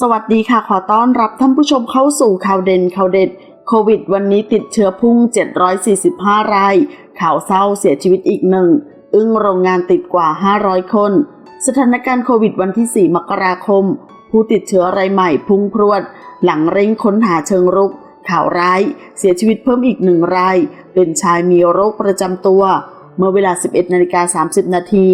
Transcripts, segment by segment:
สวัสดีค่ะ ขอต้อนรับท่านผู้ชมเข้าสู่ข่าวเด่นข่าวเด็ดโควิด วันนี้ติดเชื้อพุ่ง 745 ราย ข่าวเศร้าเสียชีวิตอีกหนึ่ง อึ้งโรงงานติดกว่า 500 คน สถานการณ์โควิดวันที่ 4 มกราคม ผู้ติดเชื้อรายใหม่พุ่งพรวด หลังเร่งค้นหาเชิงรุก ข่าวร้าย เสียชีวิตเพิ่มอีกหนึ่งราย เป็นชายมีโรคประจำตัว เมื่อเวลา 11นาฬิกา30 นาที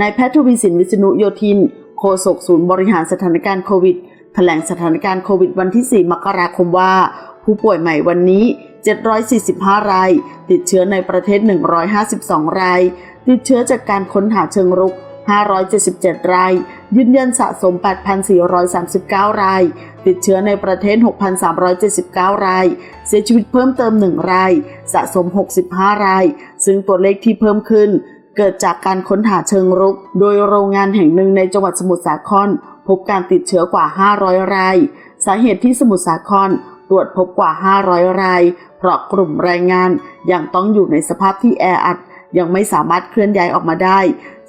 นายแพทย์ทวีสินวิษณุโยธิน โฆษกศูนย์บริหารสถานการณ์โควิด แถลงสถานการณ์โควิดวันที่ 4 มกราคมว่า ผู้ป่วยใหม่วันนี้ 745 ราย ติดเชื้อในประเทศ 152 ราย ติดเชื้อจากการค้นหาเชิงรุก 577 ราย ยืนยันสะสม 8,439 ราย ติดเชื้อในประเทศ 6,379 ราย เสียชีวิตเพิ่มเติม 1 ราย สะสม 65 ราย ซึ่งตัวเลขที่เพิ่มขึ้นเกิดจากการค้นหาเชิงรุก โดยโรงงานแห่งหนึ่งในจังหวัดสมุทรสาคร พบการติดเชื้อกว่า 500 ราย สาเหตุที่สมุทรสาครตรวจพบกว่า 500 ราย เพราะกลุ่มแรงงานยังต้องอยู่ในสภาพที่แออัด ยังไม่สามารถเคลื่อนย้ายออกมาได้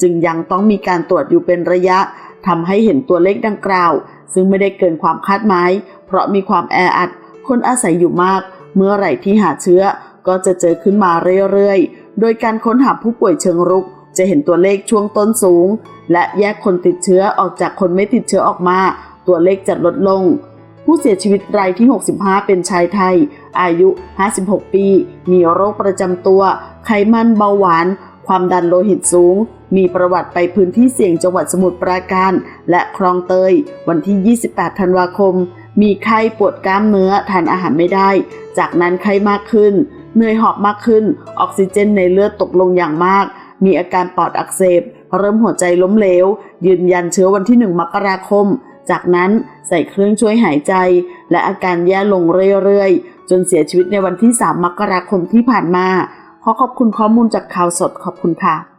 จึงยังต้องมีการตรวจอยู่เป็นระยะทำให้เห็นตัวเลขดังกล่าว ซึ่งไม่ได้เกินความคาดหมาย เพราะมีความแออัด คนอาศัยอยู่มาก เมื่อไหร่ที่หาเชื้อก็จะเจอขึ้นมาเรื่อยๆ โดยการค้นหาผู้ป่วยเชิงรุก จะเห็นตัวเลขช่วงต้นสูง และแยกคนติดเชื้อออกจากคนไม่ติดเชื้อออกมา ตัวเลขจะลดลง ผู้เสียชีวิตรายที่ 65 เป็นชายไทย อายุ 56 ปี มีโรคประจำตัว ไขมันเบาหวาน ความดันโลหิตสูง มีประวัติไปพื้นที่เสี่ยงจังหวัดสมุทรปราการ และคลองเตย วันที่ 28 ธันวาคม มีไข้ปวดกล้ามเนื้อทานอาหารไม่ได้ จากนั้นไข้มากขึ้นเหนื่อยหอบมากขึ้น ออกซิเจนในเลือดตกลงอย่างมาก มีอาการปอดอักเสบ เริ่มหัวใจล้มเหลว ยืนยันเชื้อวันที่ 1 มกราคม จากนั้นใส่เครื่องช่วยหายใจ และอาการแย่ลงเรื่อยๆ จนเสียชีวิตในวันที่ 3 มกราคมที่ผ่านมา ขอขอบคุณข้อมูลจากข่าวสดขอบคุณค่ะ